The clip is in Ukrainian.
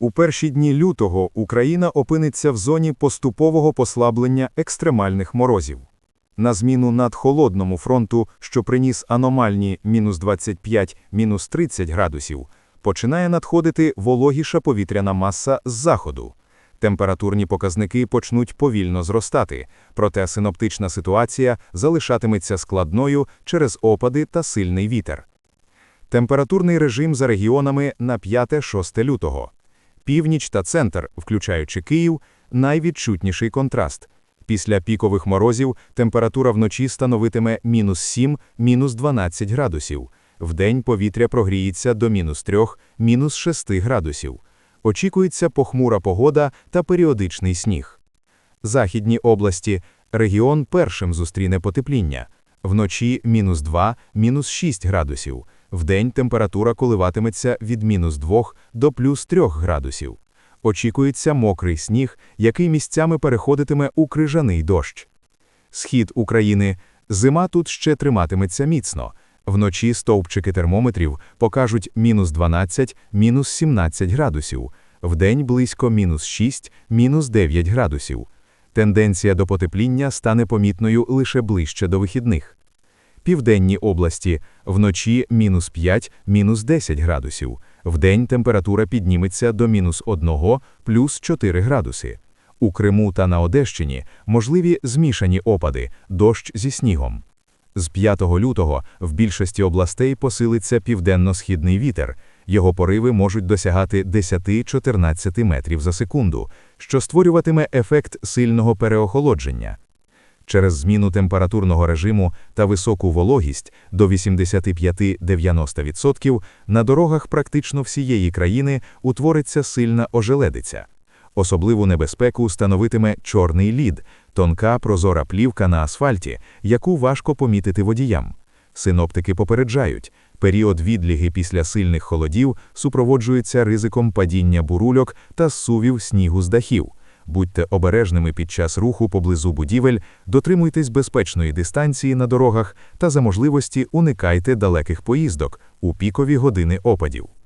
У перші дні лютого Україна опиниться в зоні поступового послаблення екстремальних морозів. На зміну надхолодному фронту, що приніс аномальні мінус 25, мінус 30 градусів, починає надходити вологіша повітряна маса з заходу. Температурні показники почнуть повільно зростати, проте синоптична ситуація залишатиметься складною через опади та сильний вітер. Температурний режим за регіонами на 5-6 лютого. Північ та центр, включаючи Київ, найвідчутніший контраст. Після пікових морозів температура вночі становитиме мінус 7, мінус 12 градусів. Вдень повітря прогріється до мінус 3, мінус 6 градусів. Очікується похмура погода та періодичний сніг. Західні області. Регіон першим зустріне потепління. Вночі мінус 2, мінус 6 градусів. Вдень температура коливатиметься від мінус 2 до плюс 3 градусів. Очікується мокрий сніг, який місцями переходитиме у крижаний дощ. Схід України. Зима тут ще триматиметься міцно. Вночі стовпчики термометрів покажуть мінус 12, мінус 17 градусів. Вдень близько мінус 6, мінус 9 градусів. Тенденція до потепління стане помітною лише ближче до вихідних. Південні області вночі мінус 5, мінус 10 градусів. Вдень температура підніметься до мінус 1, плюс 4 градуси. У Криму та на Одещині можливі змішані опади, дощ зі снігом. З 5 лютого в більшості областей посилиться південно-східний вітер. Його пориви можуть досягати 10-14 метрів за секунду, що створюватиме ефект сильного переохолодження. Через зміну температурного режиму та високу вологість до 85-90% на дорогах практично всієї країни утвориться сильна ожеледиця. Особливу небезпеку становитиме чорний лід, тонка прозора плівка на асфальті, яку важко помітити водіям. Синоптики попереджають, період відліги після сильних холодів супроводжується ризиком падіння бурульок та зсувів снігу з дахів. Будьте обережними під час руху поблизу будівель, дотримуйтесь безпечної дистанції на дорогах та за можливості уникайте далеких поїздок у пікові години опадів.